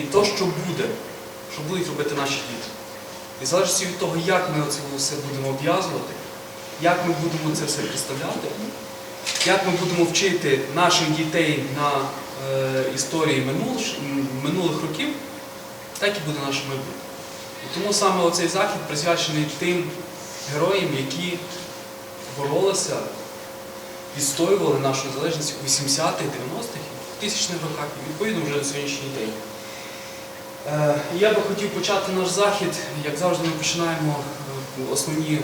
і то, що буде, що будуть робити наші діти. І в залежності від того, як ми це все будемо обв'язувати, як ми будемо це все представляти, як ми будемо вчити наших дітей на е, історії минулих, минулих років, так і буде наше майбутнє. І тому саме оцей захід присвячений тим героям, які боролися, відстоювали нашу незалежність у 80-х, 90-х, 2000-х роках і відповідно вже на сьогоднішній день. Е, Я би хотів почати наш захід, як завжди, ми починаємо е, основні е,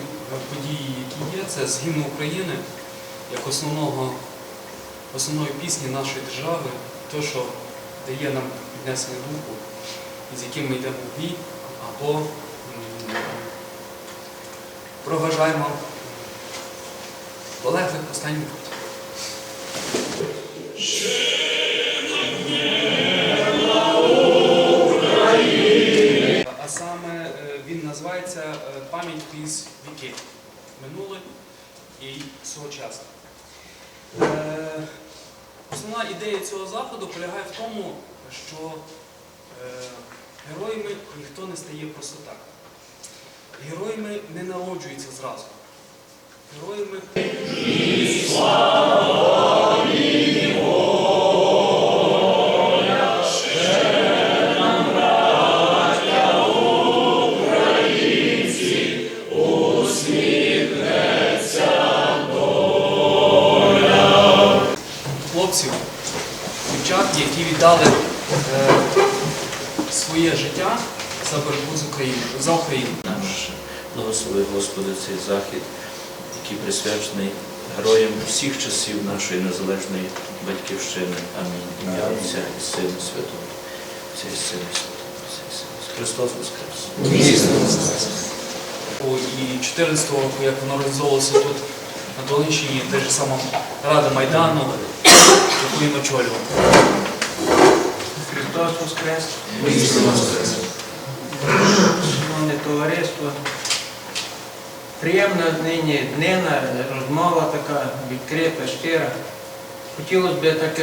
події, які є, це з гімну України, як основного, основної пісні нашої держави, то, що дає нам піднесення духу, з яким ми йдемо в бій, або проважаємо полеглих останній крізь. Минуле і сьогочасне. Е, Основна ідея цього заходу полягає в тому, що е, героями ніхто не стає просто так. Героями не народжуються зразу. Героями Україною, за Україну. Наш благослови Господи цей захід, який присвячений героям всіх часів нашої незалежної батьківщини. Амінь. Ім'я Отця і Сина Святого. Отця і Сина Святого. Отця і Сина Святого. Христос Воскрес! І 14 року, як воно організовувалося тут на Долинщині, те ж сама Рада Майдану, яку він очолював. Христос Воскрес! Шановне товариство, приємна нині днина, розмова така відкрита, щира. Хотілося б, як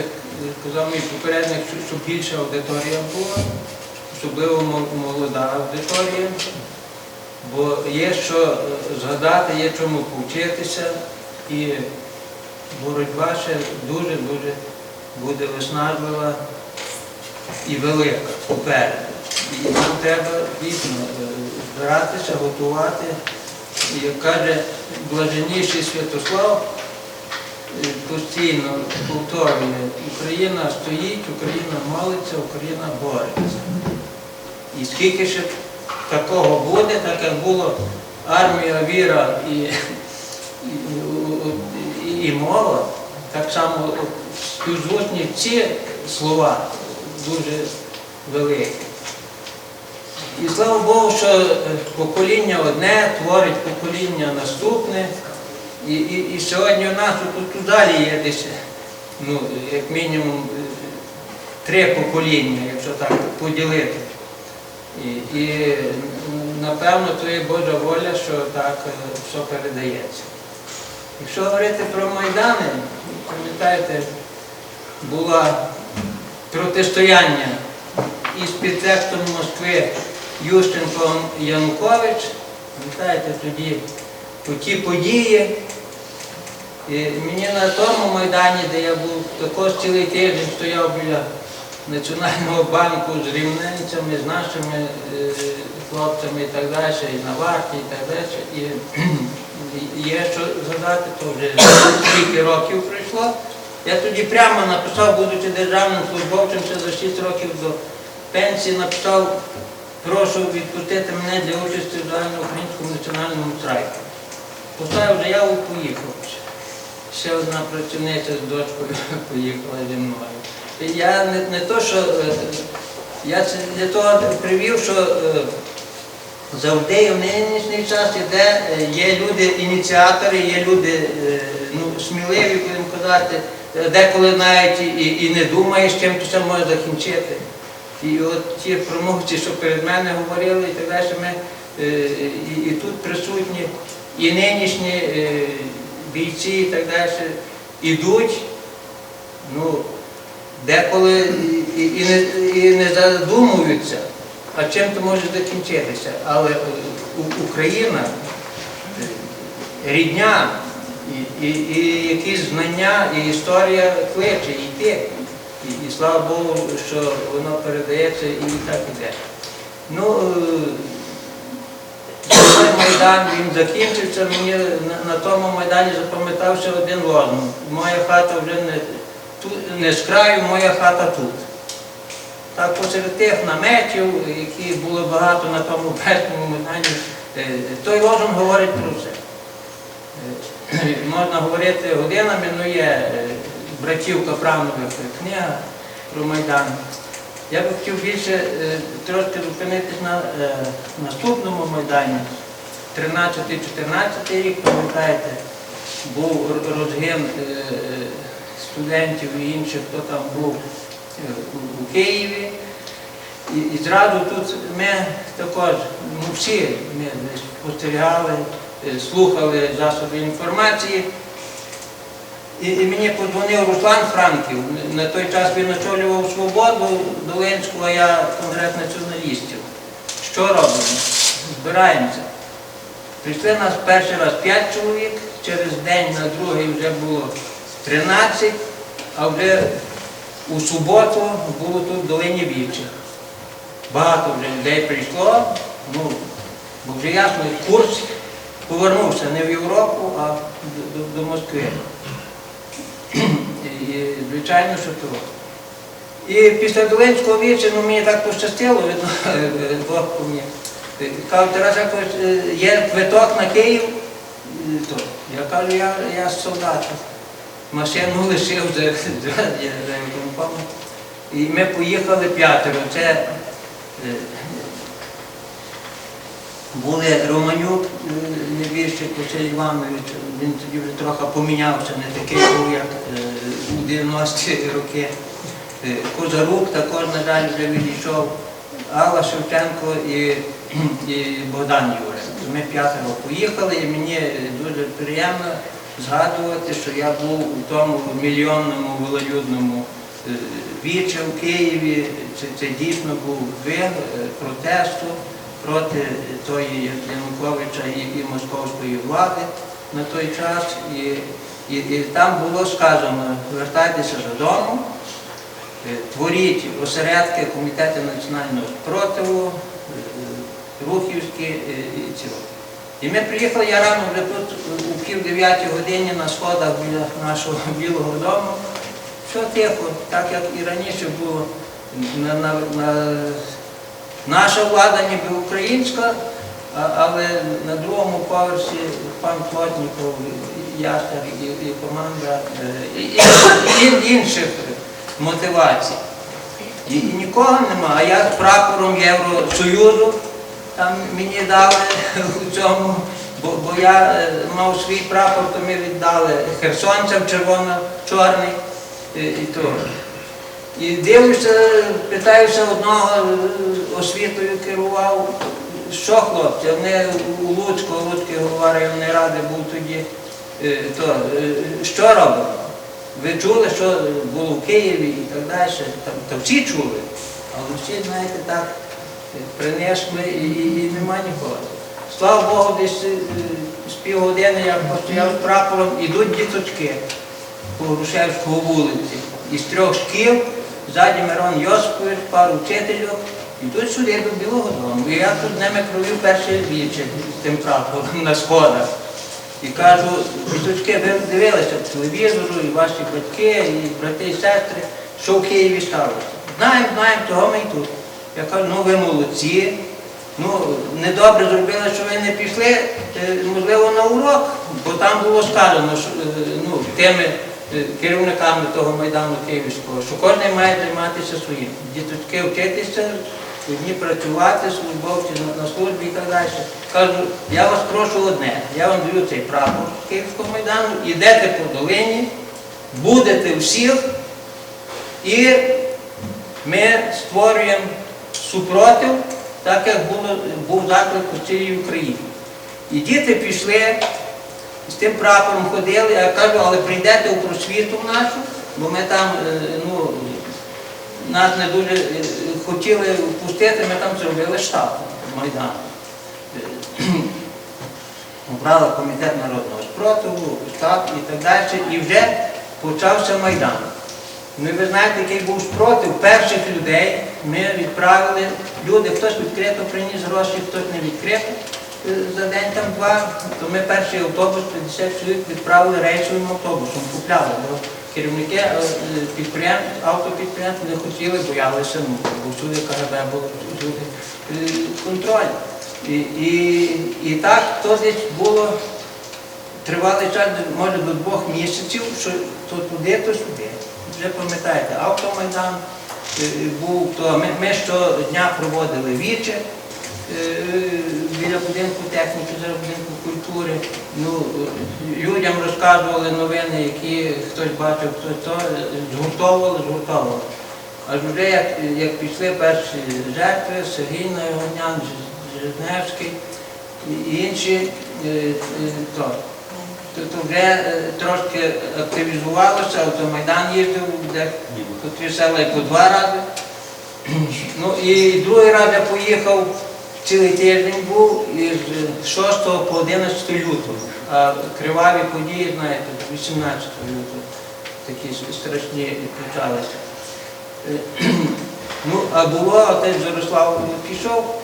казав мій попередник, щоб- щоб більша аудиторія була, особливо молода аудиторія, бо є що е, згадати, є чому повчитися, і боротьба ще дуже-дуже буде виснажлива і велика попереду. І нам треба дійсно е, збиратися, готувати. І як каже блаженніший Святослав, е, постійно повторює, Україна стоїть, Україна молиться, Україна бореться. І скільки ще такого буде, так як було армія, віра і, і, і, і мова, так само співзвучні ці слова дуже великі. І слава Богу, що е, покоління одне творить покоління наступне. І, і, і сьогодні у нас тут, тут далі є десь, ну, як мінімум, е, три покоління, якщо так поділити. І, і напевно, то є Божа воля, що так е, все передається. Якщо говорити про Майдани, пам'ятаєте, було протистояння із підтекстом Москви Ющенко Янукович. Пам'ятаєте, тоді ті події. І мені на тому Майдані, де я був також цілий тиждень стояв біля Національного банку з рівненцями, з нашими е, хлопцями і так далі, і на варті, і так далі. І є що згадати, то вже скільки років пройшло. Я тоді прямо написав, будучи державним службовцем, ще за 6 років до пенсії написав, прошу відпустити мене для участі в загальноукраїнському національному страйку. Поставив заяву і поїхав. Ще одна працівниця з дочкою поїхала зі мною. Я не, не то, що е, я це для того привів, що е, завжди в нинішній час іде, е, є люди ініціатори, є люди ну, сміливі, будемо казати, деколи навіть і, і- не думаєш, чим це може закінчити. І от ті промовці, що перед мене говорили, і так далі, ми е, і, і тут присутні, і нинішні е, бійці, і так далі, ідуть, ну, деколи і- і, не, і не задумуються, а чим то може закінчитися. Але Україна, рідня, і, і, і якісь знання, і історія кличе, йти. І, і слава Богу, що воно передається і так іде. Ну, цей Майдан він закінчився, мені на, на тому Майдані запам'ятався один лозунг. Моя хата вже не, тут, не з краю, моя хата тут. Так посеред тих наметів, які було багато на тому першому Майдані, е, той лозунг говорить про все. Е, Можна говорити годинами, ну є е, братів Капранових книга про Майдан. Я би хотів більше е, трошки зупинитись на е, наступному Майдані. 13-14 рік, пам'ятаєте, був розгін е, студентів і інших, хто там був у- Києві. І, і зразу тут ми також, ну всі ми спостерігали, слухали засоби інформації. І, і мені подзвонив Руслан Франків. На той час він очолював свободу Долинську, а я конгрес націоналістів. Що робимо? Збираємося. Прийшли нас перший раз 5 чоловік, через день на другий вже було 13, а вже у суботу було тут в долині більше. Багато вже людей прийшло, ну, бо вже ясно, курс повернувся не в Європу, а до, до, до Москви. Звичайно, що то. І після Долинського вічі, ну мені так пощастило, видно, Бог по мені. Кажу, Тарас е, є квиток на Київ. То. Я кажу, я, я з солдатом. Машину лишив за, виконкомом. І ми поїхали п'ятеро. Це е, були Романюк, е, небіжчик Василь Іванович, він тоді вже трохи помінявся, не такий був, як е, у 90-ті роки. Е, Козарук також, на жаль, вже відійшов, Алла Шевченко і, і Богдан Юрик. Ми п'ятеро поїхали, і мені дуже приємно згадувати, що я був у тому мільйонному велолюдному е, вічі в Києві. Це, це дійсно був вир протесту проти тої Януковича і, і московської влади на той час. І, і, і там було сказано, вертайтеся додому, е, творіть осередки Комітету національного спротиву, е, рухівські е, і цього. І ми приїхали, я рано вже тут у пів дев'ятій годині на сходах біля нашого білого дому. Все тихо, так як і раніше було. На, на, на, наша влада ніби українська, але на другому поверсі пан Плотніков, Ястер і, команда е, і, і, інших мотивацій. І, і нікого нема. А я з прапором Євросоюзу там мені дали у цьому, бо, бо я е, мав свій прапор, то ми віддали херсонцям червоно-чорний і, і то. І дивлюся, питаюся одного е, освітою керував, що хлопці, вони у Луцьку, Луцький голова районної ради був тоді, е, то, е, що робимо? Ви чули, що було в Києві і так далі. Там, там всі чули, але всі, знаєте, так принесли і, і, нема нікого. Слава Богу, десь з півгодини я постояв з прапором, ідуть діточки по Грушевського вулиці. Із трьох шкіл, ззаді Мирон Йосипович, пару вчительок, йдуть сюди до Білого дому. І я тут ними провів перше віче з тим прапором на сходах. І кажу, діточки, ви дивилися по телевізору, і ваші батьки, і брати, і сестри, що в Києві сталося. Знаємо, знаємо, того ми і тут. Я кажу, ну ви молодці. Ну, недобре зробили, що ви не пішли, можливо, на урок, бо там було сказано, що ну, тими керівниками того Майдану Київського, що кожен має займатися своїм. Діточки вчитися, одні працювати, службовці на, службі і так далі. Кажу, я вас прошу одне, я вам даю цей прапор Київського Майдану, йдете по долині, будете всіх, і ми створюємо супротив, так як було, був заклик у цілій Україні. І діти пішли, з тим прапором ходили, я кажу, але прийдете у просвіту нашу, бо ми там, е, ну, нас не дуже е, хотіли впустити, ми там зробили штаб Майдану. Е, Обрали комітет народного спротиву, штаб і так далі. І вже почався Майдан. Ну, ви знаєте, який був спротив перших людей. Ми відправили люди, хтось відкрито приніс гроші, хтось не відкрито. За день там два, то ми перший автобус, 50 чоловік відправили рейсовим автобусом, купляли. Бо керівники е, підприємств, автопідприємств не хотіли, боялися, ну, бо всюди КГБ було, всюди е, контроль. І, і, і так то десь було тривалий час, може до двох місяців, що то туди, то сюди. Вже пам'ятаєте, автомайдан е, був, то ми, ми щодня проводили віче біля будинку техніки, зараз будинку культури. Ну, е, людям розказували новини, які хтось бачив, хтось то, е, згуртовували, згуртовували. Аж вже як, як пішли перші жертви, Сергій Найгонян, Жизневський і інші, е, е, то, то, то вже е, трошки активізувалося, автомайдан їздив, де три села по два рази. Ну і другий раз я поїхав, цілий тиждень був із 6 по 11 лютого. А криваві події, знаєте, 18 лютого такі страшні почалися. Е, Ну, а було, отець Зорислав пішов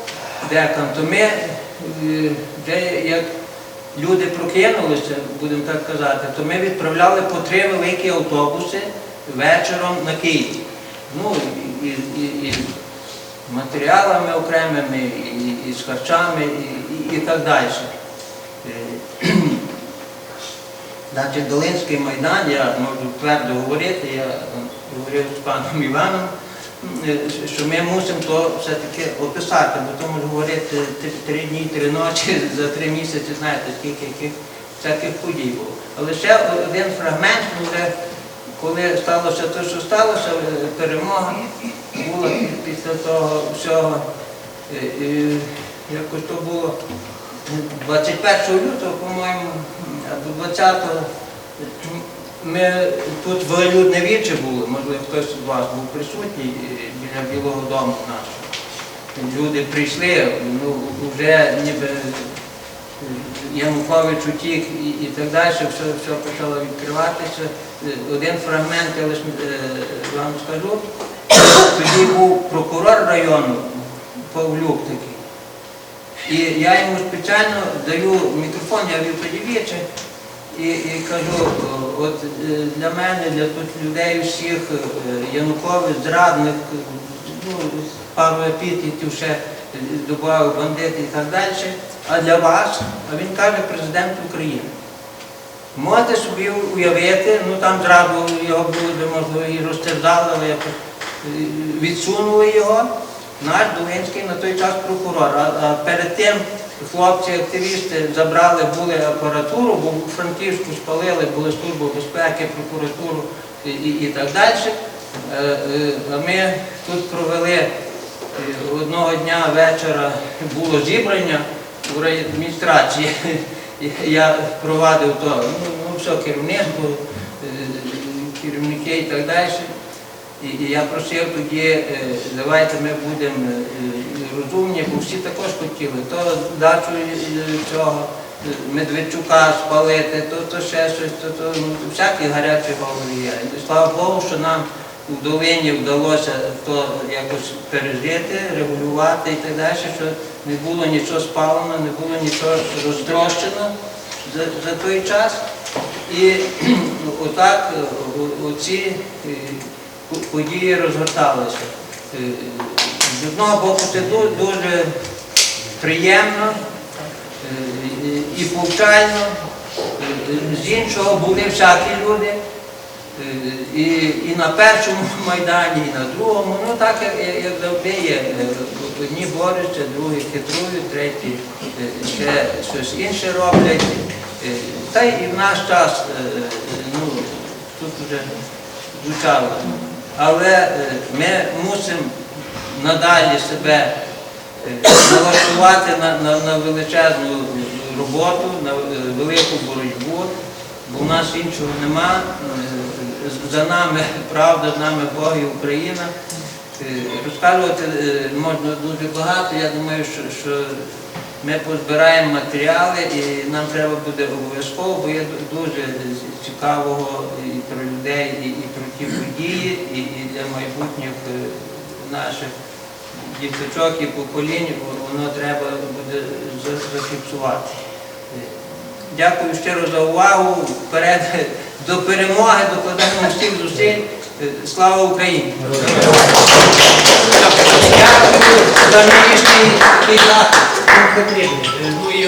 декан, то ми е, вже як люди прокинулися, будемо так казати, то ми відправляли по три великі автобуси вечором на Київ. Ну, і, і, і, матеріалами окремими, і, і з харчами, і, і, і так далі. Е, Значить, Долинський майдан, я можу твердо говорити, я говорив з паном Іваном, е, що ми мусимо то все-таки описати, бо то може говорити три, дні, три ночі, за три місяці, знаєте, скільки яких всяких подій було. Але ще один фрагмент, вже коли сталося те, що сталося, е, перемога була після того всього. Е, е, Якось то було 21 лютого, по-моєму, або 20-го, ми тут велелюдне віче було, можливо, хтось з вас був присутній е, біля Білого дому нашого. Люди прийшли, ну, вже ніби Янукович утік і, і так далі, все, все почало відкриватися. Е, Один фрагмент я лише е, вам скажу. Тоді був прокурор району Павлюк такий. І я йому спеціально даю мікрофон, я вів тоді віче, і, і кажу, от е, для мене, для тут людей всіх, Янукович, зрадник, ну, пару епітетів ще додав бандити і так далі. А для вас, а він каже, президент України. Можете собі уявити, ну там зразу його би, можливо, і розтерзали, але е, відсунули його. Наш Долинський на той час прокурор. А, а перед тим хлопці-активісти забрали були апаратуру, бо Франківську спалили, були служби безпеки, прокуратуру і, і, і так далі. Е, е, А ми тут провели одного дня вечора було зібрання у адміністрації. Я провадив то, ну, ну все, керівництво, е, керівники і так далі. І, я просив тоді, е, давайте ми будемо е, розумні, бо всі також хотіли. То дачу цього Медведчука спалити, то, то ще щось, то, то ну, всякі гарячі голови є. І слава Богу, що нам у долині вдалося то якось пережити, регулювати і так далі, що не було нічого спалено, не було нічого розтрощено за, за той час. І отак е, оці е, події розгорталися. Е, З одного боку це дуже приємно і- повчально, з іншого були всякі люди. Е, І, і на першому майдані, і на другому, ну так як, як- завжди. Е, Одні борються, другі хитрують, треті е, ще щось інше роблять. Та й в наш час ну, тут вже звучало. Але ми мусимо надалі себе налаштувати на, на, на величезну роботу, на велику боротьбу, бо в нас іншого нема. За нами правда, з нами Бог і Україна. Е, Розказувати е, можна дуже багато. Я думаю, що, що ми позбираємо матеріали і нам треба буде обов'язково, бо є дуже цікавого і про людей, і, і про ті події, і, і для майбутніх е, наших діточок і поколінь бо воно треба буде зафіксувати. Дякую щиро за увагу. Вперед до перемоги, докладаємо всіх зусиль. Слава Україні! Дякую за нинішній і